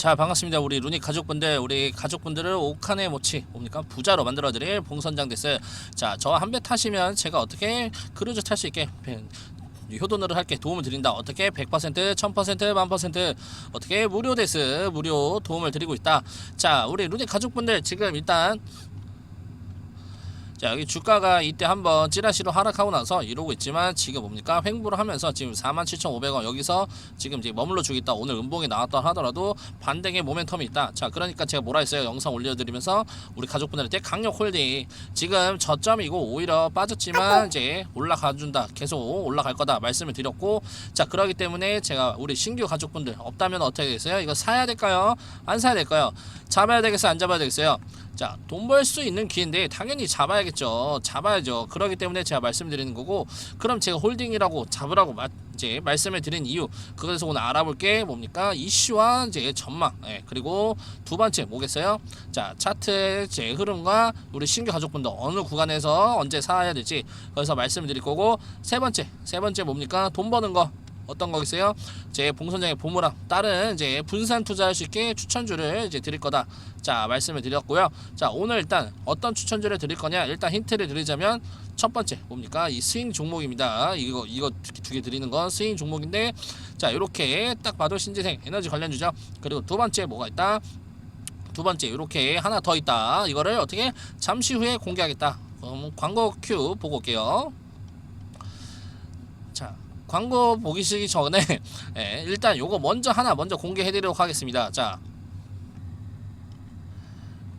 자 반갑습니다. 우리 루니 가족분들 우리 가족분들을 옥한의 모치 뭡니까? 부자로 만들어드릴 봉선장 됐어요 자 저와 한배 타시면 제가 어떻게 크루즈 탈 수 있게 배- 효도를 할게 도움을 드린다. 어떻게 100% 1000% 만퍼센트 어떻게 무료 데스 무료 도움을 드리고 있다. 자 우리 루니 가족분들 지금 일단 자 여기 주가가 이때 한번 찌라시로 하락하고 나서 이러고 있지만 지금 뭡니까? 횡보를 하면서 지금 47,500원. 여기서 지금 이제 머물러 주겠다. 오늘 음봉이 나왔다 하더라도 반등의 모멘텀이 있다. 자 그러니까 제가 뭐라 했어요? 영상 올려드리면서 우리 가족분들한테 강력 홀딩. 지금 저점이고 오히려 빠졌지만 이제 올라가 준다. 계속 올라갈 거다 말씀을 드렸고. 자 그러기 때문에 제가 우리 신규 가족분들 없다면 어떻게 되겠어요? 이거 사야 될까요? 안 사야 될까요? 잡아야 되겠어요? 안 잡아야 되겠어요 자, 돈 벌 수 있는 기회인데 당연히 잡아야겠죠. 잡아야죠. 그러기 때문에 제가 말씀드리는 거고, 그럼 제가 홀딩이라고 잡으라고 마, 이제 말씀을 드린 이유, 그래서 오늘 알아볼 게 뭡니까? 이슈와 이제 전망, 예, 그리고 두 번째 뭐겠어요? 자, 차트의 제 흐름과 우리 신규 가족분들 어느 구간에서 언제 사야 될지, 그래서 말씀을 드릴 거고, 세 번째, 세 번째 뭡니까? 돈 버는 거. 어떤 거겠어요? 제 봉선장의 보물함 다른 이제 분산 투자할 수 있게 추천주를 이제 드릴 거다. 자 말씀을 드렸고요. 자 오늘 일단 어떤 추천주를 드릴 거냐? 일단 힌트를 드리자면 첫 번째 뭡니까? 이 스윙 종목입니다. 이거 이거 두 개 드리는 건 스윙 종목인데 자 이렇게 딱 봐도 신재생 에너지 관련주죠. 그리고 두 번째 뭐가 있다? 두 번째 이렇게 하나 더 있다. 이거를 어떻게 잠시 후에 공개하겠다. 음, 광고 큐 보고 올게요. 자 광고 보기 시기 전에 예, 일단 요거 먼저 하나 먼저 공개해드리도록 하겠습니다. 자,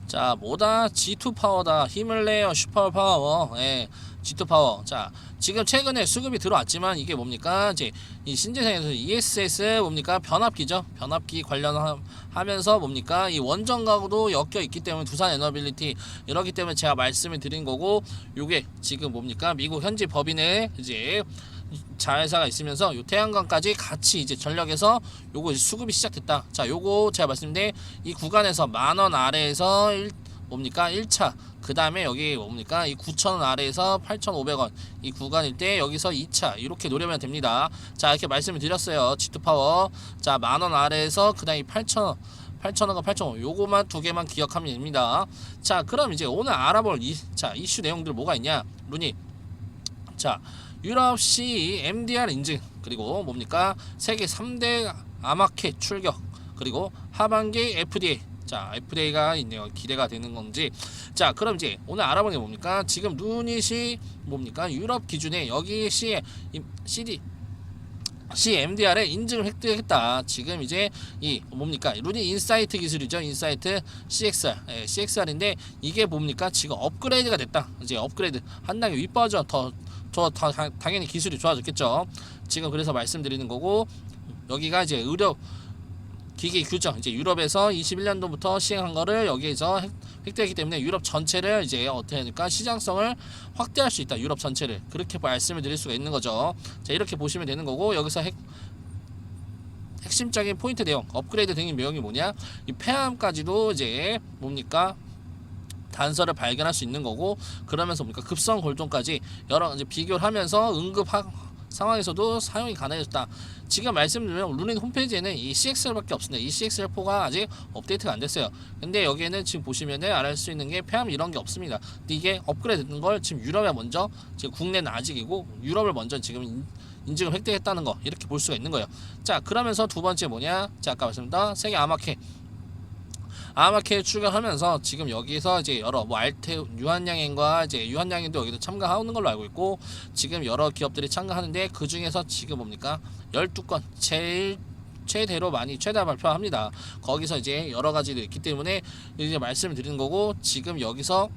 자 뭐다 G2 파워다 힘을 내요 슈퍼 파워. 예, G2 파워. 자 지금 최근에 수급이 들어왔지만 이게 뭡니까? 이제 이 신재생에서 ESS 뭡니까? 변압기죠? 변압기 관련하면서 뭡니까? 이 원전 가구도 엮여 있기 때문에 두산 에너빌리티 이렇기 때문에 제가 말씀을 드린 거고 요게 지금 뭡니까? 미국 현지 법인의 이제 자회사가 있으면서 요 태양광까지 같이 이제 전력에서 요거 수급이 시작됐다. 자, 요거 제가 말씀드린 이 구간에서 만 원 아래에서 일, 뭡니까? 1차. 그 다음에 여기 뭡니까? 이 9,000원 아래에서 8,500원. 이 구간일 때 여기서 2차. 이렇게 노려면 됩니다. 자, 이렇게 말씀을 드렸어요. G2 파워. 자, 만 원 아래에서 그 다음에 8,000원 8,000원과 8,000원 요거만 두 개만 기억하면 됩니다. 자, 그럼 이제 오늘 알아볼 이, 자, 이슈 내용들 뭐가 있냐? 루니. 자, 유럽시 MDR 인증 그리고 뭡니까? 세계 3대 아마켓 출격 그리고 하반기 FDA 자 FDA가 있네요 기대가 되는 건지. 자 그럼 이제 오늘 알아보는 게 뭡니까? 지금 루닛이 뭡니까? 유럽 기준에 여기 C CD CMDR에 인증을 획득했다. 지금 이제 이 뭡니까? 루니 인사이트 기술이죠. 인사이트 CXR, 예, CXR인데 이게 뭡니까? 지금 업그레이드가 됐다. 이제 업그레이드. 한 단계 윗 버전 더 저 당연히 기술이 좋아졌겠죠. 지금 그래서 말씀드리는 거고 여기가 이제 의료 기기 규정 이제 유럽에서 21년도부터 시행한 거를 여기에서 획- 획득했기 때문에 유럽 전체를 이제 어떻게 하니까 시장성을 확대할 수 있다. 유럽 전체를 그렇게 말씀을 드릴 수가 있는 거죠. 자 이렇게 보시면 되는 거고 여기서 핵 핵심적인 포인트 내용 업그레이드 된 내용이 뭐냐 이 폐암까지도 이제 뭡니까 단서를 발견할 수 있는 거고 그러면서 뭡니까 급성 골동까지 여러 이제 비교를 하면서 응급 하, 상황에서도 사용이 가능해졌다. 지금 말씀드리면 루닌 홈페이지에는 이 CXL밖에 없습니다. 이 CXL4가 아직 업데이트가 안 됐어요. 근데 여기에는 지금 보시면은 알수 있는 게 폐암 이런 게 없습니다. 이게 업그레이드 된 걸 지금 유럽에 먼저 지금 국내는 아직이고 유럽을 먼저 지금 인- 인증을 획득했다는 거 이렇게 볼 수가 있는 거예요. 자 그러면서 두 번째 뭐냐? 자 아까 말씀드린 세계 아마케 아마케 출격하면서 지금 여기서 이제 여러 뭐 알테 유한양행과 이제 유한양행도 여기도 참가하는 걸로 알고 있고 지금 여러 기업들이 참가하는데 그 중에서 지금 뭡니까 12건 제일 최대로 많이 최다 발표합니다. 거기서 이제 여러 가지도 있기 때문에 이제 말씀을 드리는 거고 지금 여기서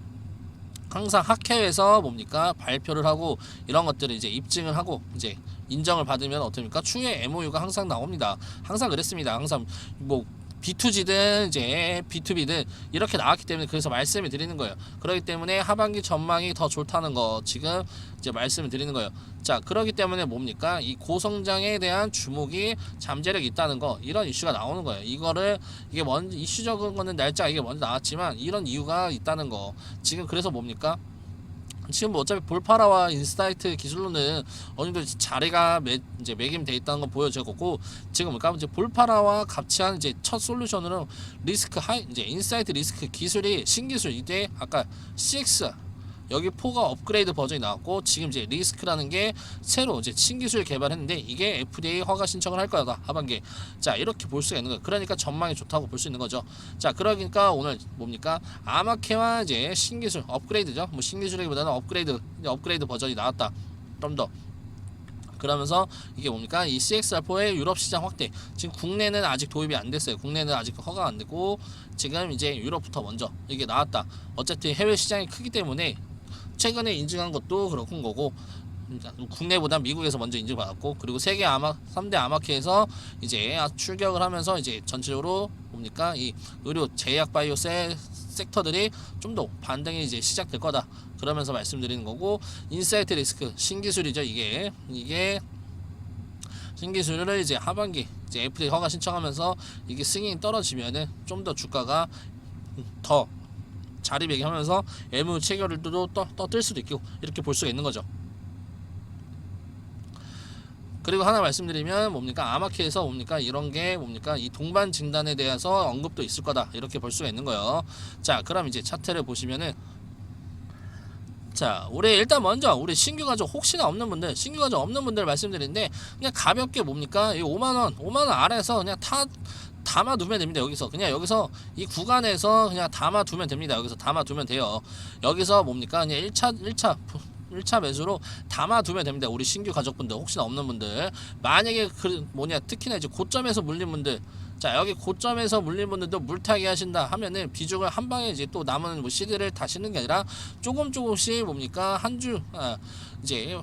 항상 학회에서 뭡니까 발표를 하고 이런 것들을 이제 입증을 하고 이제 인정을 받으면 어떻습니까 추후에 MOU가 항상 나옵니다. 항상 그랬습니다. 항상 뭐 B2G든 이제 B2B든 이렇게 나왔기 때문에 그래서 말씀을 드리는 거예요. 그렇기 때문에 하반기 전망이 더 좋다는 거 지금 이제 말씀을 드리는 거예요. 자, 그렇기 때문에 뭡니까? 이 고성장에 대한 주목이 잠재력이 있다는 거 이런 이슈가 나오는 거예요. 이거를 이게 먼저 이슈적인 거는 날짜 이게 먼저 나왔지만 이런 이유가 있다는 거 지금 그래서 뭡니까? 지금 뭐 어차피 볼파라와 인사이트 기술로는 어느 정도 자리가 매, 이제 매김돼 있다는 건 보여졌고 지금 뭔가 이제 볼파라와 같이 한 이제 첫 솔루션으로 리스크 하이 이제 인사이트 리스크 기술이 신기술 이때 아까 CX 여기 4가 업그레이드 버전이 나왔고 지금 이제 리스크라는 게 새로 이제 신기술 개발했는데 이게 FDA 허가 신청을 할 거다 하반기 자 이렇게 볼 수가 있는 거예요. 그러니까 전망이 좋다고 볼 수 있는 거죠. 자 그러니까 오늘 뭡니까? 아마케와 이제 신기술 업그레이드죠. 뭐 신기술이기보다는 업그레이드 업그레이드 버전이 나왔다. 좀 더. 그러면서 이게 뭡니까? 이 CXR4의 유럽 시장 확대. 지금 국내는 아직 도입이 안 됐어요. 국내는 아직 허가 안 됐고 지금 이제 유럽부터 먼저 이게 나왔다. 어쨌든 해외 시장이 크기 때문에 최근에 인증한 것도 그렇군 거고 국내보다 미국에서 먼저 인증받았고 그리고 세계 아마 3대 아마케에서 이제 출격을 하면서 이제 전체적으로 뭡니까? 이 의료 제약 바이오 세 섹터들이 좀 더 반등이 이제 시작될 거다. 그러면서 말씀드리는 거고 인사이트 리스크 신기술이죠 이게. 이게 신기술을 이제 하반기 이제 FDA 허가 신청하면서 이게 승인이 떨어지면은 좀 더 주가가 더 자리 매김하면서 애무 체결을 또 떠뜰 수도 있고 이렇게 볼 수가 있는 거죠. 그리고 하나 말씀드리면 뭡니까? 아마케에서 뭡니까? 이런 게 뭡니까? 이 동반 진단에 대해서 언급도 있을 거다. 이렇게 볼 수가 있는 거예요. 자 그럼 이제 차트를 보시면은 자 우리 일단 먼저 우리 신규 가족 혹시나 없는 분들 신규 가족 없는 분들 말씀드리는데 그냥 가볍게 뭡니까? 이 5만원 5만원 아래에서 그냥 타 담아 두면 됩니다 여기서. 그냥 여기서 이 구간에서 그냥 담아 두면 됩니다 여기서. 담아 두면 돼요. 여기서 뭡니까? 그냥 1차 1차 1차 매수로 담아 두면 됩니다 우리 신규 가족분들 혹시나 없는 분들. 만약에 그 뭐냐 특히나 이제 고점에서 물린 분들. 자 여기 고점에서 물린 분들도 물타기 하신다 하면은 비중을 한 방에 이제 또 남은 뭐 시드를 다시는 게 아니라 조금 조금씩 뭡니까? 한주 아, 이제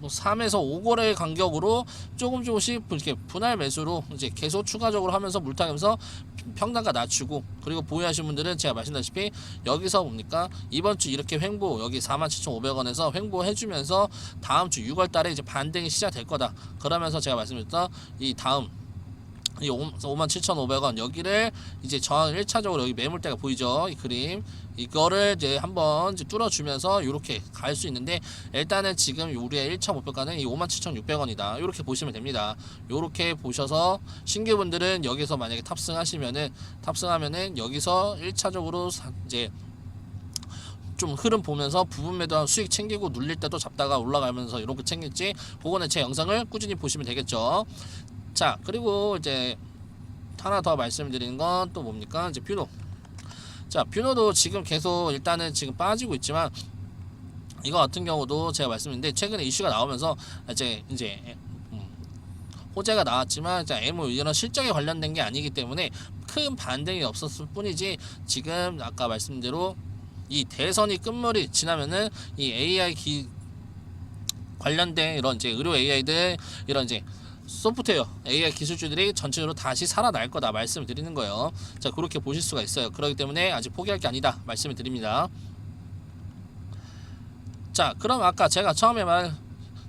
뭐 3에서 5거래 간격으로 조금 조금씩 이렇게 분할 매수로 이제 계속 추가적으로 하면서 물타기면서 평단가 낮추고 그리고 보유하신 분들은 제가 말씀드렸다시피 여기서 뭡니까? 이번 주 이렇게 횡보 여기 47,500원에서 횡보해주면서 다음 주 6월 달에 이제 반등이 시작될 거다. 그러면서 제가 말씀드렸던 이 다음 이 57,500원. 여기를 이제 저항 1차적으로 여기 매물대가 보이죠? 이 그림. 이거를 이제 한번 이제 뚫어주면서 이렇게 갈 수 있는데 일단은 지금 우리의 1차 목표가는 이 57,600원이다. 이렇게 보시면 됩니다. 이렇게 보셔서 신규분들은 여기서 만약에 탑승하시면은 탑승하면은 여기서 1차적으로 이제 좀 흐름 보면서 부분 매도한 수익 챙기고 눌릴 때도 잡다가 올라가면서 이렇게 챙길지 그거는 제 영상을 꾸준히 보시면 되겠죠 자 그리고 이제 하나 더 말씀드리는 건 또 뭡니까? 이제 뷰노. 자 뷰노도 지금 계속 일단은 지금 빠지고 있지만 이거 같은 경우도 제가 말씀드렸는데 최근에 이슈가 나오면서 이제 이제 음, 호재가 나왔지만 자 에모 이런 실적에 관련된 게 아니기 때문에 큰 반등이 없었을 뿐이지 지금 아까 말씀대로 이 대선이 끝물이 지나면은 이 AI 기 관련된 이런 이제 의료 AI들 이런 이제 소프트웨어 AI 기술주들이 전체적으로 다시 살아날 거다 말씀을 드리는 거예요. 자 그렇게 보실 수가 있어요. 그렇기 때문에 아직 포기할 게 아니다 말씀을 드립니다. 자 그럼 아까 제가 처음에 말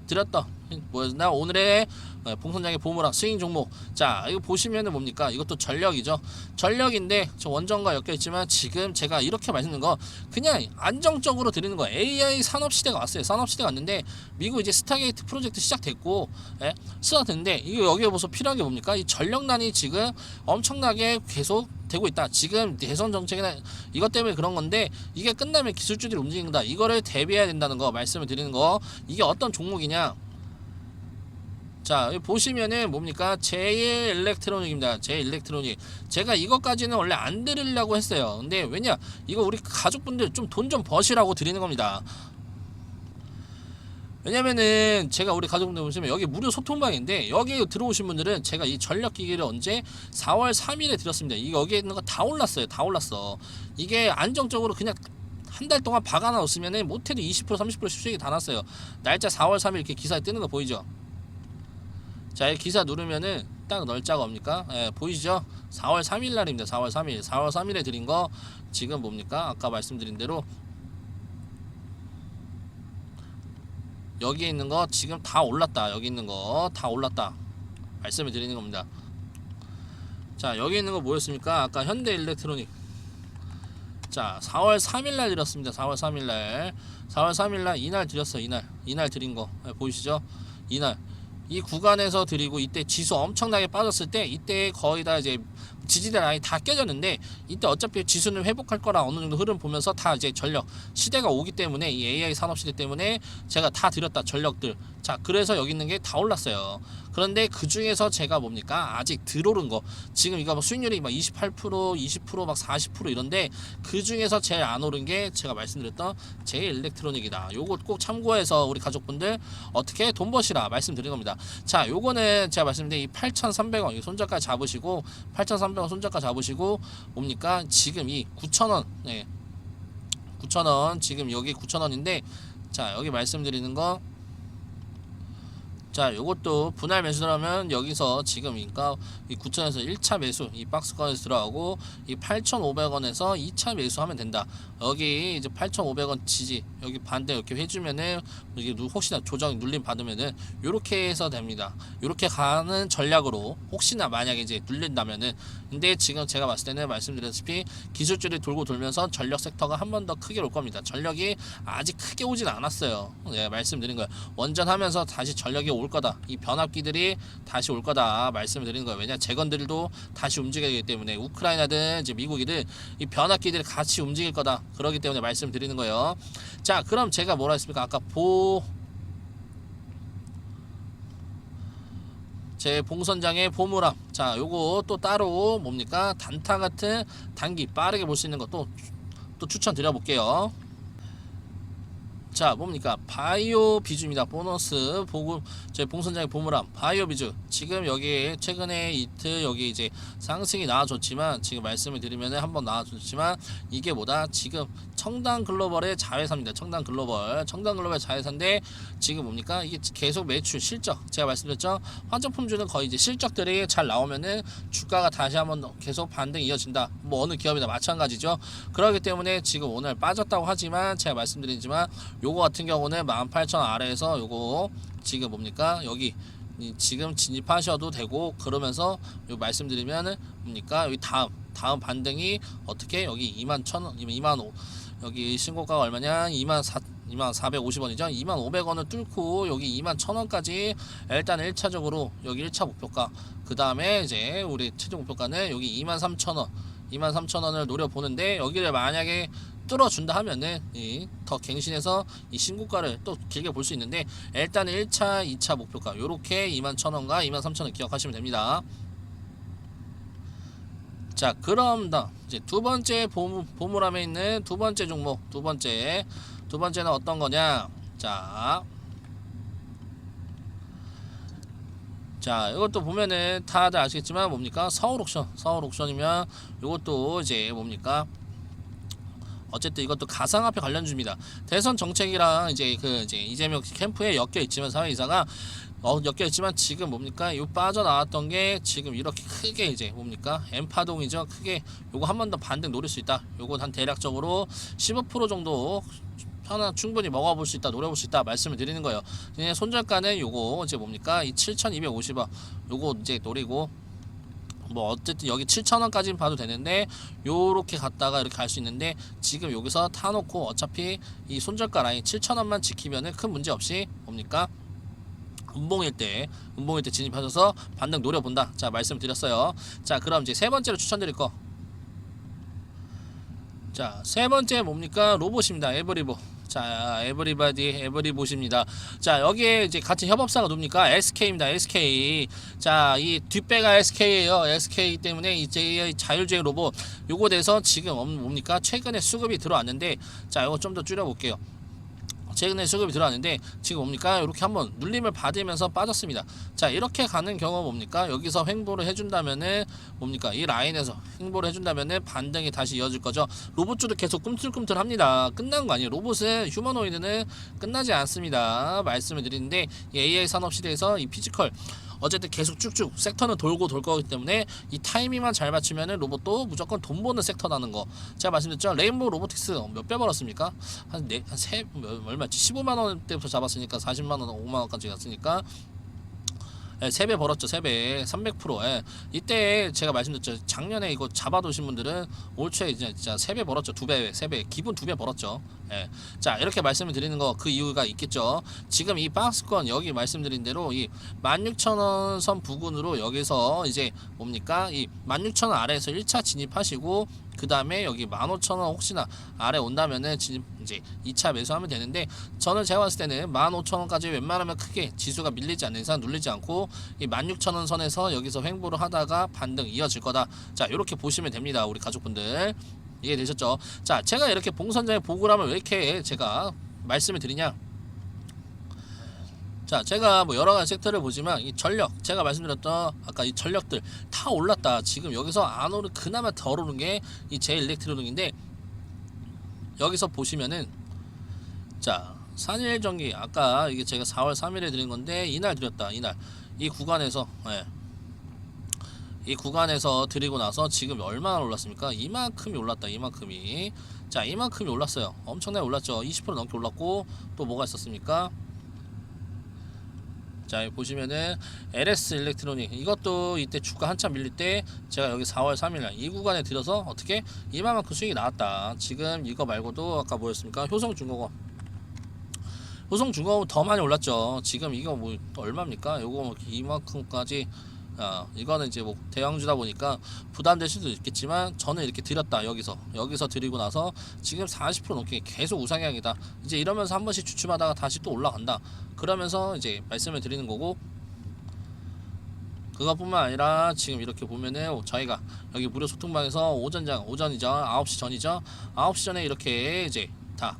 드렸던 뭐였나 오늘의 어, 봉선장의 보물학 스윙 종목 자 이거 보시면은 뭡니까 이것도 전력이죠 전력인데 저 원전과 엮여 있지만 지금 제가 이렇게 말씀드린 거 그냥 안정적으로 드리는 거 AI 산업 시대가 왔어요 산업 시대가 왔는데 미국 이제 스타게이트 프로젝트 시작됐고 예, 시작됐는데 이거 여기에 보서 필요한 게 뭡니까 이 전력난이 지금 엄청나게 계속 되고 있다. 지금 대선 정책이나 이것 때문에 그런 건데 이게 끝나면 기술주들이 움직인다. 이거를 대비해야 된다는 거 말씀을 드리는 거. 이게 어떤 종목이냐? 자 여기 보시면은 뭡니까? 제일 일렉트로닉입니다. 제일 일렉트로닉. 제가 이것까지는 원래 안 드리려고 했어요. 근데 왜냐? 이거 우리 가족분들 좀돈좀 버시라고 드리는 겁니다. 왜냐면은 제가 우리 가족분들 보시면 여기 무료 소통방인데 여기 들어오신 분들은 제가 이 전력기기를 언제? 4월 3일에 드렸습니다. 이 여기에 있는 거 다 올랐어요. 다 올랐어. 이게 안정적으로 그냥 한 달 동안 박아 놨으면은 못해도 20% 30% 수익이 다 났어요. 날짜 4월 3일 이렇게 기사에 뜨는 거 보이죠 자, 이 기사 누르면은 딱 날짜가 옵니까? 예, 보이시죠? 4월 3일 날입니다. 4월 3일. 4월 3일에 드린 거 지금 뭡니까? 아까 말씀드린 대로 여기에 있는 거 지금 다 올랐다. 여기 있는 거 다 올랐다. 말씀을 드리는 겁니다. 자, 여기 있는 거 뭐였습니까? 아까 현대 일렉트로닉. 자 4월 3일 날 드렸습니다 4월 3일 날 4월 3일 날 이날 드렸어요 이날 이날 드린 거 네, 보이시죠 이날 이 구간에서 드리고 이때 지수 엄청나게 빠졌을 때 이때 거의 다 이제 지지대 라인 다 깨졌는데 이때 어차피 지수는 회복할 거라 어느 정도 흐름 보면서 다 이제 전력 시대가 오기 때문에 이 AI 산업 시대 때문에 제가 다 드렸다 전력들. 자 그래서 여기 있는 게 다 올랐어요 그런데 그 중에서 제가 뭡니까? 아직 들어오른 거. 지금 이거 뭐 수익률이 막 28% 20%막 40% 이런데 그 중에서 제일 안 오른 게 제가 말씀드렸던 제일 일렉트로닉이다. 요거 꼭 참고해서 우리 가족분들 어떻게 돈 버시라 말씀드린 겁니다. 자 요거는 제가 말씀드린 이 8,300원 손절가 잡으시고 8,300원 손절가 잡으시고 뭡니까? 지금 이 9,000원 네. 9,000원 지금 여기 9,000원인데 자 여기 말씀드리는 거 자, 요것도 분할 매수라면 여기서 지금 그러니까 이 9천에서 1차 매수 이 박스권에서 들어가고 이 8,500원에서 2차 매수하면 된다. 여기 이제 8,500원 지지 여기 반대 이렇게 해주면은 이게 누- 혹시나 조정 눌림 받으면은 요렇게 해서 됩니다. 요렇게 가는 전략으로 혹시나 만약에 이제 눌린다면은 근데 지금 제가 봤을 때는 말씀드렸다시피 기술줄이 돌고 돌면서 전력 섹터가 한 번 더 크게 올 겁니다. 전력이 아직 크게 오진 않았어요. 네, 말씀드린 거예요. 원전하면서 다시 전력이 올 거다. 이 변압기들이 다시 올 거다. 말씀을 드리는 거예요. 왜냐 재건들도 다시 움직여야 되기 때문에 우크라이나든 이제 미국이든 이 변압기들이 같이 움직일 거다. 그러기 때문에 말씀을 드리는 거예요. 자, 그럼 제가 뭐라 했습니까? 아까 보 제 봉선장의 보물함. 자, 요거 또 따로 뭡니까? 단타 같은 단기 빠르게 볼 수 있는 것도 또 추천 드려 볼게요. 자 뭡니까? 바이오 비주입니다. 보너스 보고 제 봉선장의 보물함 바이오 비주. 지금 여기 최근에 이틀 여기 이제 상승이 나와줬지만 지금 말씀을 드리면 한번 나와줬지만 이게 뭐다? 지금 청당 글로벌의 자회사입니다. 청당 글로벌. 청당 글로벌 자회사인데 지금 뭡니까? 이게 계속 매출 실적. 제가 말씀드렸죠? 화장품주는 거의 이제 실적들이 잘 나오면은 주가가 다시 한번 계속 반등 이어진다. 뭐 어느 기업이나 마찬가지죠. 그렇기 때문에 지금 오늘 빠졌다고 하지만 제가 말씀드리지만 요거 같은 경우는 18,000 아래에서 요거 지금 뭡니까? 여기 이 지금 진입하셔도 되고 그러면서 요 말씀드리면은 뭡니까? 여기 다음 다음 반등이 어떻게? 여기 2만 1,000원 2만 5 여기 신고가가 얼마냐? 2만 4 2만 450원이죠? 2만 500원을 뚫고 여기 2만 1000원까지 일단 1차적으로 여기 1차 목표가 그 다음에 이제 우리 최종 목표가는 여기 2만 3천원 2만 3천원을 노려보는데 여기를 만약에 뚫어준다 하면은 이 더 갱신해서 이 신고가를 또 길게 볼 수 있는데 일단 1차 2차 목표가 요렇게 2만 1000원과 2만 3천원 기억하시면 됩니다 자 그럼 다 이제 두 번째 보물, 보물함에 있는 두 번째 종목 두 번째 두 번째는 어떤 거냐 자 자, 이것도 보면은 다들 아시겠지만 뭡니까? 서울 옥션. 서울 옥션이면 이것도 이제 뭡니까? 어쨌든 이것도 가상화폐 관련주입니다. 대선 정책이랑 이제 그 이제 이재명 캠프에 엮여 있지만 사회이사가 어, 엮여 있지만 지금 뭡니까? 요 빠져나왔던 게 지금 이렇게 크게 이제 뭡니까? 엠파동이죠. 크게 요거 한 번 더 반등 노릴 수 있다. 요거 한 대략적으로 15% 정도 하나 충분히 먹어볼 수 있다, 노려볼 수 있다 말씀을 드리는 거예요. 손절가는 요거 이제 뭡니까? 이 7,250원 요거 이제 노리고 뭐 어쨌든 여기 7,000원까지는 봐도 되는데 요렇게 갔다가 이렇게 갈 수 있는데 지금 여기서 타놓고 어차피 이 손절가 라인 7,000원만 지키면은 큰 문제 없이 뭡니까? 음봉일 때 음봉일 때 진입하셔서 반등 노려본다. 자 말씀드렸어요. 자 그럼 이제 세 번째로 추천드릴 거. 자 세 번째 뭡니까 로봇입니다. 에브리보. 자 에브리바디 에브리봇입니다. 자 여기에 이제 같은 협업사가 누굽니까? SK입니다. SK. 자 이 뒷배가 SK예요. SK 때문에 이제 자율주행 로봇 요거 대해서 지금 없- 뭡니까? 최근에 수급이 들어왔는데 자 이거 좀 더 줄여 볼게요. 최근에 수급이 들어왔는데 지금 뭡니까? 이렇게 한번 눌림을 받으면서 빠졌습니다. 자 이렇게 가는 경우 뭡니까? 여기서 횡보를 해준다면은 뭡니까? 이 라인에서 횡보를 해준다면은 반등이 다시 이어질 거죠. 로봇주도 계속 꿈틀꿈틀합니다. 끝난 거 아니에요? 로봇은 휴머노이드는 끝나지 않습니다. 말씀을 드리는데 이 AI 산업 시대에서 이 피지컬 어쨌든 계속 쭉쭉 섹터는 돌고 돌 거기 때문에 이 타이밍만 잘 맞추면은 로봇도 무조건 돈 버는 섹터라는 거. 제가 말씀드렸죠 레인보우 로보틱스 몇 배 벌었습니까? 한네한세 얼마지? 15만 원 때부터 잡았으니까 40만 원 5만 원까지 갔으니까 예, 3배 벌었죠. 3배. 300% 예. 이때 제가 말씀드렸죠. 작년에 이거 잡아두신 분들은 올 초에 이제 진짜 3배 벌었죠. 2배 3배. 기본 2배 벌었죠. 예. 자 이렇게 말씀을 드리는 거 그 이유가 있겠죠. 지금 이 박스권 여기 말씀드린 대로 이 16,000원 선 부근으로 여기서 이제 뭡니까? 이 16,000원 아래에서 1차 진입하시고 그 다음에 여기 15,000원 혹시나 아래 온다면은 진입 이제 2차 매수하면 되는데 저는 제가 봤을 때는 15,000원까지 웬만하면 크게 지수가 밀리지 않는 이상 눌리지 않고 이 16,000원 선에서 여기서 횡보를 하다가 반등 이어질 거다. 자, 이렇게 보시면 됩니다. 우리 가족분들. 이해되셨죠? 자, 제가 이렇게 봉선자의 보고람을 왜 이렇게 제가 말씀을 드리냐? 자, 제가 뭐 여러 가지 섹터를 보지만 이 전력, 제가 말씀드렸던 아까 이 전력들 다 올랐다. 지금 여기서 안 오르 그나마 덜 오른 게 이 제 일렉트로닉인데 여기서 보시면은 자, 산일전기 아까 이게 제가 4월 3일에 드린 건데 이날 드렸다. 이날 이 구간에서 예. 이 구간에서 드리고 나서 지금 얼마나 올랐습니까? 이만큼이 올랐다. 이만큼이. 자, 이만큼이 올랐어요. 엄청나게 올랐죠. 20% 넘게 올랐고 또 뭐가 있었습니까? 자 보시면은 LS 일렉트로닉. 이것도 이때 주가 한참 밀릴 때 제가 여기 4월 3일 이 구간에 들어서 어떻게 이만큼 수익이 나왔다. 지금 이거 말고도 아까 뭐였습니까? 효성중공업 효성중공업 더 많이 올랐죠. 지금 이거 뭐 얼마입니까? 요거 뭐 이만큼까지 아 이거는 이제 뭐 대형주다 보니까 부담될 수도 있겠지만 저는 이렇게 드렸다 여기서. 여기서 드리고 나서 지금 40% 넘게 계속 우상향이다. 이제 이러면서 한 번씩 주춤하다가 다시 또 올라간다. 그러면서 이제 말씀을 드리는 거고 그것뿐만 아니라 지금 이렇게 보면은 저희가 여기 무료 소통방에서 오전장 오전이죠 9시 전이죠. 9시 전에 이렇게 이제 다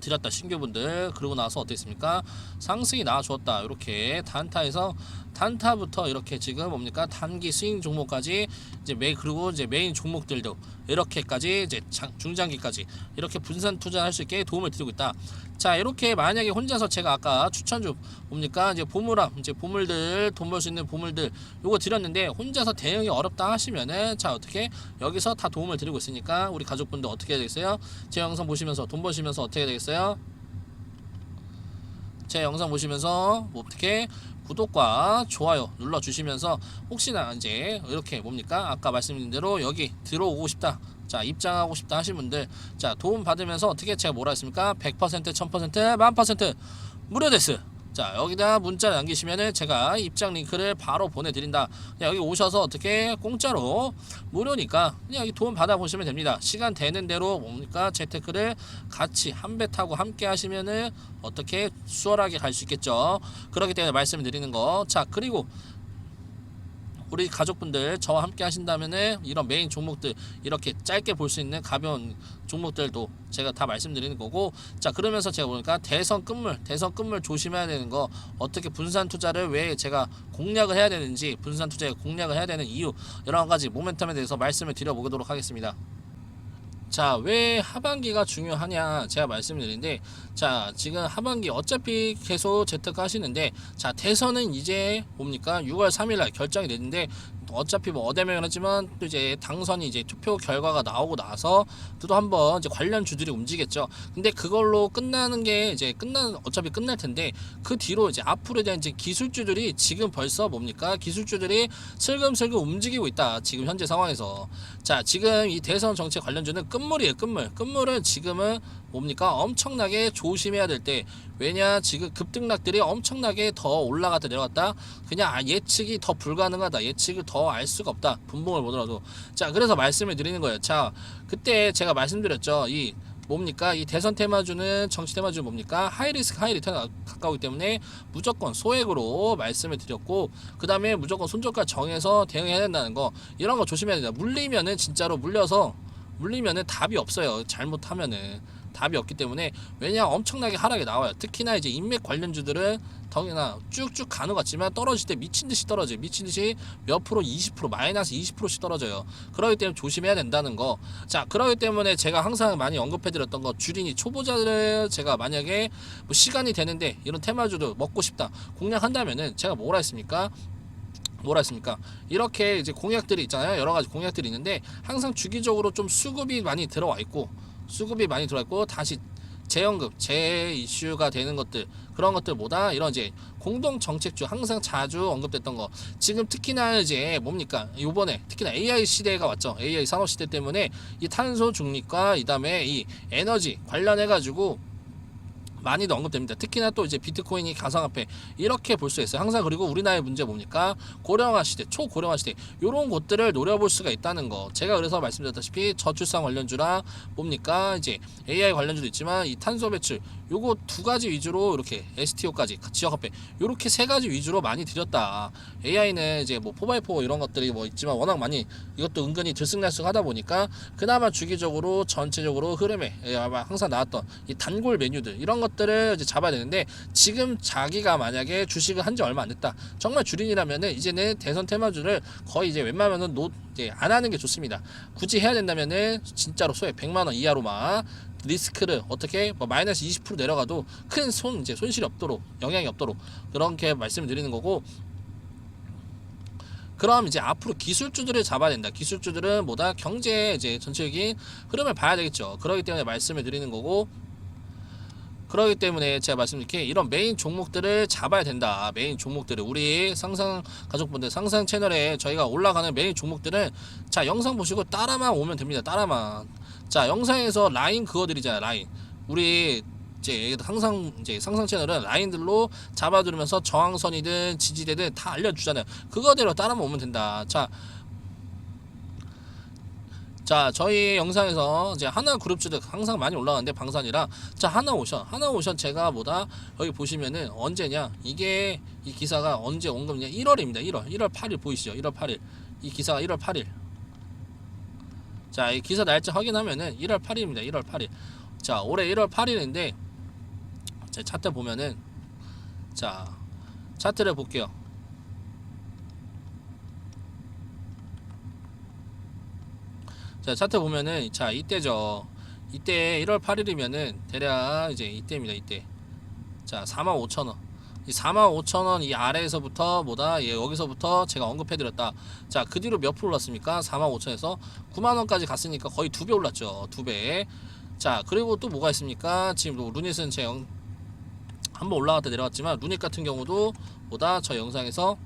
드렸다 신규분들. 그러고 나서 어땠습니까? 상승이 나와주었다. 이렇게 단타에서 단타부터 이렇게 지금 뭡니까? 단기 스윙 종목까지 이제 메 그리고 이제 메인 종목들도 이렇게까지 이제 장- 중장기까지 이렇게 분산 투자할 수 있게 도움을 드리고 있다. 자 이렇게 만약에 혼자서 제가 아까 추천주 뭡니까? 이제 보물함 이제 보물들 돈 벌 수 있는 보물들 요거 드렸는데 혼자서 대응이 어렵다 하시면은 자 어떻게? 여기서 다 도움을 드리고 있으니까 우리 가족분들 어떻게 해야 되겠어요? 제 영상 보시면서 돈 버시면서 어떻게 해야 되겠어요? 제 영상 보시면서 뭐 어떻게? 구독과 좋아요 눌러 주시면서 혹시나 이제 이렇게 뭡니까? 아까 말씀드린 대로 여기 들어오고 싶다 자 입장하고 싶다 하신 분들 자 도움 받으면서 어떻게 제가 뭐라 했습니까? 100% 1000% 만퍼센트 무료 데스. 자 여기다 문자 남기시면은 제가 입장 링크를 바로 보내드린다. 여기 오셔서 어떻게 공짜로 무료니까 그냥 여기 도움 받아보시면 됩니다. 시간 되는 대로 뭡니까? 재테크를 같이 한 배 타고 함께 하시면은 어떻게 수월하게 갈 수 있겠죠? 그렇기 때문에 말씀을 드리는 거 자 그리고 우리 가족분들 저와 함께 하신다면은 이런 메인 종목들 이렇게 짧게 볼 수 있는 가벼운 종목들도 제가 다 말씀드리는 거고 자 그러면서 제가 보니까 대선 끝물 대선 끝물 조심해야 되는 거 어떻게 분산 투자를 왜 제가 공략을 해야 되는지 분산 투자에 공략을 해야 되는 이유 여러 가지 모멘텀에 대해서 말씀을 드려보도록 하겠습니다. 자, 왜 하반기가 중요하냐 제가 말씀드리는데 자, 지금 하반기 어차피 계속 재테크 하시는데 자, 대선은 이제 뭡니까? 6월 3일 날 결정이 됐는데 어차피 뭐 어대명은 하지만 또 이제 당선이 이제 투표 결과가 나오고 나서 또 한번 이제 관련 주들이 움직였죠. 근데 그걸로 끝나는 게 이제 끝나는 어차피 끝날 텐데 그 뒤로 이제 앞으로에 대한 이제 기술주들이 지금 벌써 뭡니까? 기술주들이 슬금슬금 움직이고 있다. 지금 현재 상황에서. 자, 지금 이 대선 정책 관련주는 끝물이에요, 끝물. 끝물은 지금은 뭡니까? 엄청나게 조심해야 될 때. 왜냐? 지금 급등락들이 엄청나게 더 올라갔다 내려갔다. 그냥 아, 예측이 더 불가능하다. 예측을 더 알 수가 없다. 분봉을 보더라도. 자, 그래서 말씀을 드리는 거예요. 자, 그때 제가 말씀드렸죠. 이 뭡니까? 이 대선 테마주는 정치 테마주 뭡니까? 하이리스크 하이리턴 가까우기 때문에 무조건 소액으로 말씀을 드렸고 그 다음에 무조건 손절가 정해서 대응해야 된다는 거 이런 거 조심해야 된다. 물리면은 진짜로 물려서 물리면은 답이 없어요. 잘못하면은 답이 없기 때문에 왜냐 엄청나게 하락이 나와요. 특히나 이제 인맥 관련주들은 덩이나 쭉쭉 가는 것 같지만 떨어질 때 미친 듯이 떨어져요. 미친 듯이 몇 프로, 20% 마이너스 20%씩 떨어져요. 그러기 때문에 조심해야 된다는 거. 자, 그러기 때문에 제가 항상 많이 언급해 드렸던 거 주린이 초보자들 제가 만약에 뭐 시간이 되는데 이런 테마주도 먹고 싶다 공략한다면은 제가 뭐라 했습니까? 뭐라 했습니까? 이렇게 이제 공약들이 있잖아요. 여러 가지 공약들이 있는데 항상 주기적으로 좀 수급이 많이 들어와 있고 수급이 많이 들어와 있고 다시 재연금, 재 이슈가 되는 것들 그런 것들보다 이런 이제 공동 정책주 항상 자주 언급됐던 거. 지금 특히나 이제 뭡니까? 요번에 특히나 AI 시대가 왔죠. AI 산업 시대 때문에 이 탄소 중립과 이 다음에 이 에너지 관련해 가지고 많이도 언급됩니다. 특히나 또 이제 비트코인이 가상화폐 이렇게 볼 수 있어요. 항상 그리고 우리나라의 문제 뭡니까? 고령화 시대, 초고령화 시대 이런 곳들을 노려볼 수가 있다는 거. 제가 그래서 말씀드렸다시피 저출산 관련주라 뭡니까? 이제 AI 관련주도 있지만 이 탄소 배출 요거 두 가지 위주로 이렇게 STO까지 지역화폐 요렇게 세 가지 위주로 많이 드렸다. AI는 이제 뭐 4x4 이런 것들이 뭐 있지만 워낙 많이 이것도 은근히 들쑥날쑥하다 보니까 그나마 주기적으로 전체적으로 흐름에 예, 아마 항상 나왔던 이 단골 메뉴들 이런 것 들을 이제 잡아야 되는데 지금 자기가 만약에 주식을 한 지 얼마 안 됐다. 정말 주린이라면은 이제는 대선 테마주를 거의 이제 웬만하면은 노 이제 안 하는 게 좋습니다. 굳이 해야 된다면은 진짜로 소액 100만 원 이하로만 리스크를 어떻게 뭐 마이너스 20% 내려가도 큰 손 이제 손실이 없도록 영향이 없도록 그렇게 말씀을 드리는 거고. 그럼 이제 앞으로 기술주들을 잡아야 된다. 기술주들은 뭐다? 경제 이제 전체적인 흐름을 봐야 되겠죠. 그렇기 때문에 말씀을 드리는 거고 그렇기 때문에 제가 말씀드릴게 이런 메인 종목들을 잡아야 된다. 메인 종목들을 우리 상상 가족분들 상상 채널에 저희가 올라가는 메인 종목들은 자 영상 보시고 따라만 오면 됩니다. 따라만 자 영상에서 라인 그거 드리잖아요. 라인 우리 이제 항상 이제 상상 채널은 라인들로 잡아두면서 저항선이든 지지대든 다 알려주잖아요. 그거대로 따라만 오면 된다. 자. 자, 저희 영상에서 이제 하나 그룹주들 항상 많이 올라가는데 방산이랑 자, 하나 오션. 하나 오션 제가 뭐다 여기 보시면은 언제냐? 이게 이 기사가 언제 온 겁니까? 1월입니다. 1월. 1월 8일 보이시죠? 1월 8일. 이 기사가 1월 8일. 자, 이 기사 날짜 확인하면은 1월 8일입니다. 1월 8일. 자, 올해 1월 8일인데 제 차트 보면은 자, 차트를 볼게요. 자 차트 보면은 자 이때죠. 이때 1월 8일이면은 대략 이제 이때입니다 이때. 자 45,000원. 이 45,000원 이 아래에서부터 뭐다? 예, 여기서부터 제가 언급해드렸다. 자 그 뒤로 몇 프로 올랐습니까? 45,000에서 9만원까지 갔으니까 거의 두 배 올랐죠 두배자 그리고 또 뭐가 있습니까? 지금 뭐 루닛은 제 영, 한번 올라갔다 내려갔지만 루닛 같은 경우도 뭐다? 저 영상에서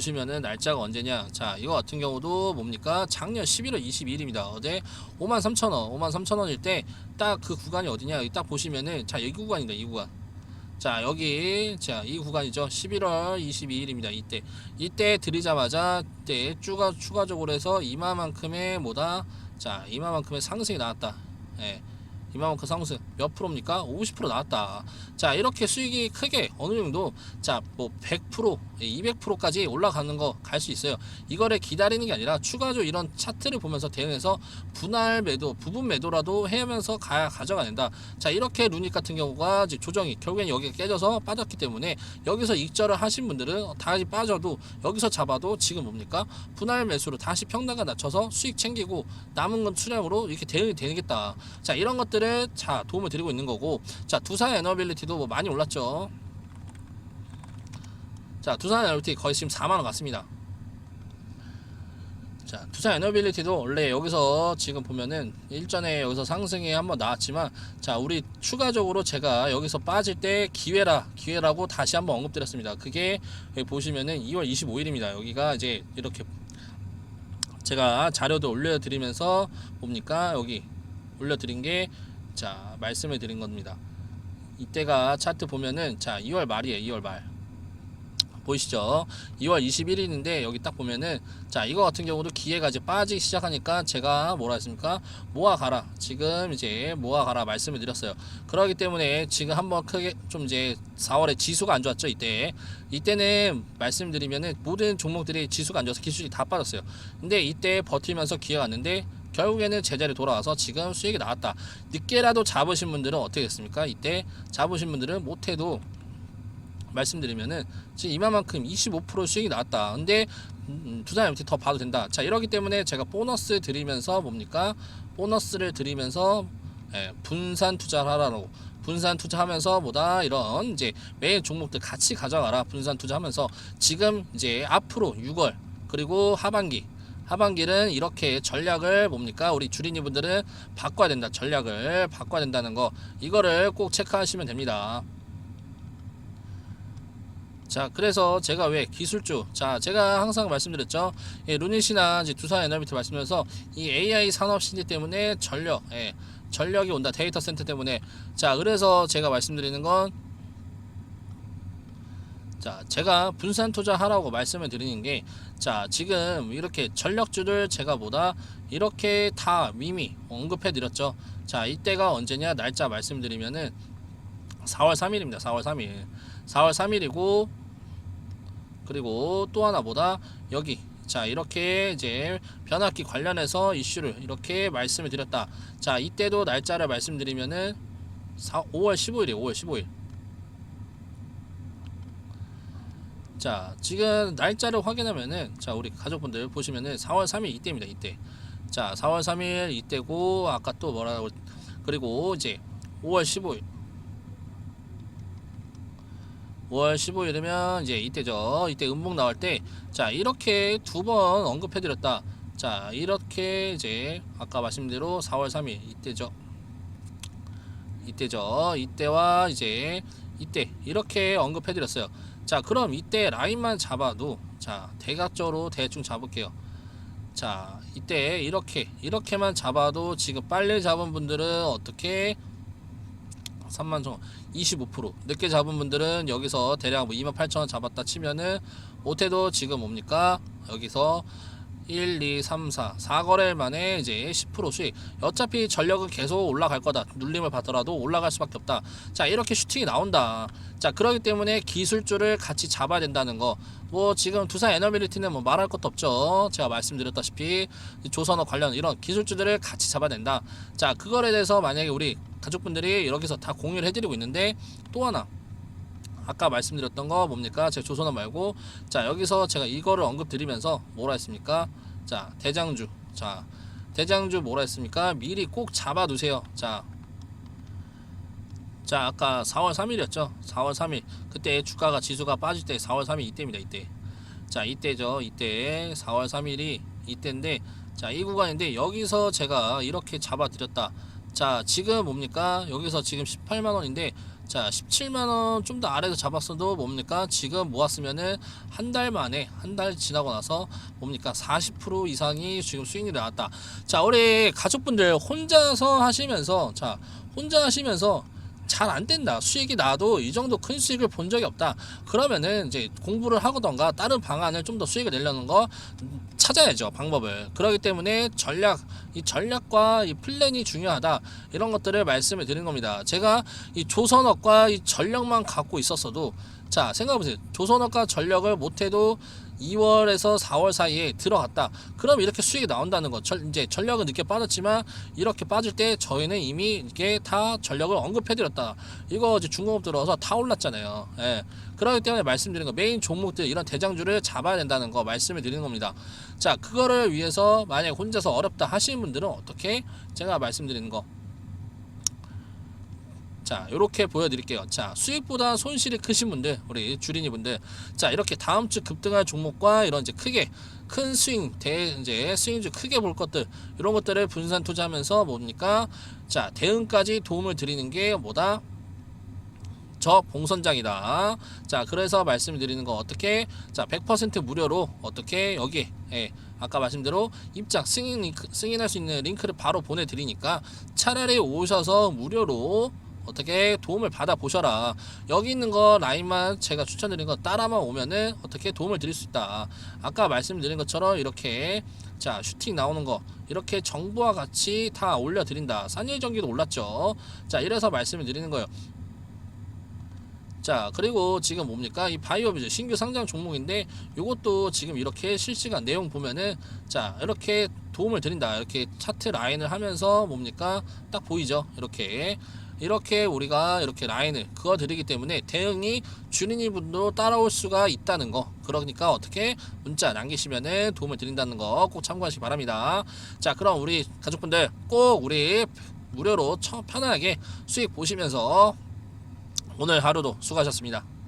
보시면은 날짜가 언제냐? 자 이거 같은 경우도 뭡니까? 작년 11월 22일입니다. 어제 53,000원 53,000원일 때 딱 그 구간이 어디냐? 여기 딱 보시면은 자 여기 구간입니다 이 구간. 자 여기 자 이 구간이죠. 11월 22일입니다 이때. 이때 들이자마자 때 추가 추가적으로 해서 이마만큼의 뭐다? 자 이마만큼의 상승이 나왔다. 예. 이만큼 상승. 몇 프로입니까? 50% 나왔다. 자 이렇게 수익이 크게 어느 정도 자 뭐 100% 200%까지 올라가는 거 갈 수 있어요. 이거를 기다리는 게 아니라 추가적으로 이런 차트를 보면서 대응해서 분할 매도 부분 매도라도 해면서 가, 가져가야 된다. 자 이렇게 루닛 같은 경우가 조정이 결국엔 여기가 깨져서 빠졌기 때문에 여기서 익절을 하신 분들은 다시 빠져도 여기서 잡아도 지금 뭡니까? 분할 매수로 다시 평단가 낮춰서 수익 챙기고 남은 건 수량으로 이렇게 대응이 되겠다. 자 이런 것들을 자 도움을 드리고 있는 거고 자 두산 에너빌리티도 뭐 많이 올랐죠. 자 두산 에너빌리티 거의 지금 4만원 갔습니다. 자 두산 에너빌리티도 원래 여기서 지금 보면은 일전에 여기서 상승이 한번 나왔지만 자 우리 추가적으로 제가 여기서 빠질 때 기회라 기회라고 다시 한번 언급드렸습니다. 그게 보시면은 2월 25일입니다. 여기가 이제 이렇게 제가 자료도 올려드리면서 뭡니까 여기 올려드린 게 자 말씀을 드린 겁니다. 이때가 차트 보면은 자 2월 말이에요. 2월 말 보이시죠? 2월 21일인데 여기 딱 보면은 자 이거 같은 경우도 기회가 이제 빠지기 시작하니까 제가 뭐라 했습니까? 모아가라 지금 이제 모아가라 말씀을 드렸어요. 그러기 때문에 지금 한번 크게 좀 이제 4월에 지수가 안 좋았죠 이때 이때는 말씀드리면은 모든 종목들이 지수가 안 좋아서 기술이 다 빠졌어요. 근데 이때 버티면서 기회가 왔는데 결국에는 제자리 돌아와서 지금 수익이 나왔다. 늦게라도 잡으신 분들은 어떻게 됐습니까? 이때 잡으신 분들은 못해도 말씀드리면은 지금 이만큼 25% 수익이 나왔다. 근데 음, 두산 MT 더 봐도 된다. 자 이러기 때문에 제가 보너스 드리면서 뭡니까? 보너스를 드리면서 예, 분산 투자를 하라고. 분산 투자하면서 뭐다 이런 이제 매일 종목들 같이 가져가라 분산 투자하면서 지금 이제 앞으로 6월 그리고 하반기 하반기는 이렇게 전략을 뭡니까 우리 주린이 분들은 바꿔야 된다 전략을 바꿔야 된다는 거 이거를 꼭 체크하시면 됩니다 자 그래서 제가 왜 기술주 자 제가 항상 말씀드렸죠 예, 루닛이나 이제 두산 에너비트 말씀드려서 이 AI 산업 신지 때문에 전력 예, 전력이 온다 데이터 센터 때문에 자 그래서 제가 말씀드리는 건 자, 제가 분산 투자하라고 말씀을 드리는 게, 자, 지금 이렇게 전력주들 제가 보다 이렇게 다 미미 언급해 드렸죠. 자, 이때가 언제냐, 날짜 말씀드리면은 4월 3일입니다. 4월 3일. 4월 3일이고, 그리고 또 하나 보다 여기, 자, 이렇게 이제 변압기 관련해서 이슈를 이렇게 말씀을 드렸다. 자, 이때도 날짜를 말씀드리면은 4, 5월 15일이에요. 5월 15일. 자 지금 날짜를 확인하면은 자 우리 가족분들 보시면은 4월 3일 이때입니다 이때 자 4월 3일 이때고 아까 또 뭐라고 그리고 이제 5월 15일 5월 15일이면 이제 이때죠. 이때 음봉 나올 때 자 이렇게 두 번 언급해 드렸다. 자 이렇게 이제 아까 말씀대로 4월 3일 이때죠. 이때죠. 이때와 이제 이때 이렇게 언급해 드렸어요. 자 그럼 이때 라인만 잡아도 자 대각적으로 대충 잡을게요. 자 이때 이렇게 이렇게만 잡아도 지금 빨리 잡은 분들은 어떻게 3만 정25% 늦게 잡은 분들은 여기서 대략 뭐 28,000원 잡았다 치면은 못해도 지금 뭡니까 여기서 1, 2, 3, 4, 4거래일 만에 이제 10% 수익. 어차피 전력은 계속 올라갈 거다. 눌림을 받더라도 올라갈 수밖에 없다. 자, 이렇게 슈팅이 나온다. 자, 그러기 때문에 기술주를 같이 잡아야 된다는 거. 뭐 지금 두산 에너빌리티는 뭐 말할 것도 없죠. 제가 말씀드렸다시피 조선업 관련 이런 기술주들을 같이 잡아야 된다. 자, 그거에 대해서 만약에 우리 가족분들이 여기서 다 공유를 해드리고 있는데 또 하나 아까 말씀드렸던 거 뭡니까? 제 조선업 말고 자 여기서 제가 이거를 언급드리면서 뭐라 했습니까? 자 대장주 자 대장주 뭐라 했습니까? 미리 꼭 잡아두세요. 자. 자 아까 4월 3일이었죠 4월 3일 그때 주가가 지수가 빠질 때 4월 3일 이때입니다 이때 자 이때죠 이때 4월 3일이 이때인데 자 이 구간인데 여기서 제가 이렇게 잡아드렸다 자 지금 뭡니까 여기서 지금 18만원인데 자 17만원 좀 더 아래에서 잡았어도 뭡니까 지금 모았으면은 한 달 만에 한 달 지나고 나서 뭡니까 40% 이상이 지금 수익률이 나왔다 자 우리 가족분들 혼자서 하시면서 자 혼자 하시면서 잘 안 된다. 수익이 나도 이 정도 큰 수익을 본 적이 없다. 그러면은 이제 공부를 하고던가 다른 방안을 좀 더 수익을 내려는 거 찾아야죠. 방법을. 그렇기 때문에 전략, 이 전략과 이 플랜이 중요하다. 이런 것들을 말씀을 드리는 겁니다. 제가 이 조선업과 이 전력만 갖고 있었어도 자, 생각해보세요. 조선업과 전력을 못해도 2월에서 4월 사이에 들어갔다. 그럼 이렇게 수익이 나온다는 거. 절, 이제 전력은 늦게 빠졌지만 이렇게 빠질 때 저희는 이미 이게 다 전력을 언급해드렸다. 이거 이제 중공업 들어서 다 올랐잖아요. 예. 그렇기 때문에 말씀드리는 거 메인 종목들 이런 대장주를 잡아야 된다는 거 말씀을 드리는 겁니다. 자, 그거를 위해서 만약 혼자서 어렵다 하시는 분들은 어떻게 제가 말씀드리는 거 자, 요렇게 보여드릴게요. 자, 수익보다 손실이 크신 분들, 우리 주린이 분들, 자, 이렇게 다음 주 급등할 종목과 이런 이제 크게 큰 스윙, 대 이제 스윙주 크게 볼 것들, 이런 것들을 분산 투자하면서 뭡니까? 자, 대응까지 도움을 드리는 게 뭐다? 저 봉선장이다. 자, 그래서 말씀드리는 거 어떻게? 자, 100% 무료로 어떻게 여기 예, 아까 말씀대로 입장 승인 링크, 승인할 수 있는 링크를 바로 보내드리니까 차라리 오셔서 무료로 어떻게 도움을 받아 보셔라. 여기 있는 거 라인만 제가 추천드린 거 따라만 오면은 어떻게 도움을 드릴 수 있다. 아까 말씀드린 것처럼 이렇게 자 슈팅 나오는 거 이렇게 정보와 같이 다 올려드린다. 산일 전기도 올랐죠. 자 이래서 말씀을 드리는 거예요. 자 그리고 지금 뭡니까? 이 바이오비즈 신규 상장 종목인데 이것도 지금 이렇게 실시간 내용 보면은 자 이렇게 도움을 드린다. 이렇게 차트 라인을 하면서 뭡니까? 딱 보이죠? 이렇게. 이렇게 우리가 이렇게 라인을 그어 드리기 때문에 대응이 주린이 분도 따라올 수가 있다는 거. 그러니까 어떻게 문자 남기시면은 도움을 드린다는 거 꼭 참고하시기 바랍니다. 자 그럼 우리 가족분들 꼭 우리 무료로 처, 편안하게 수익 보시면서 오늘 하루도 수고하셨습니다.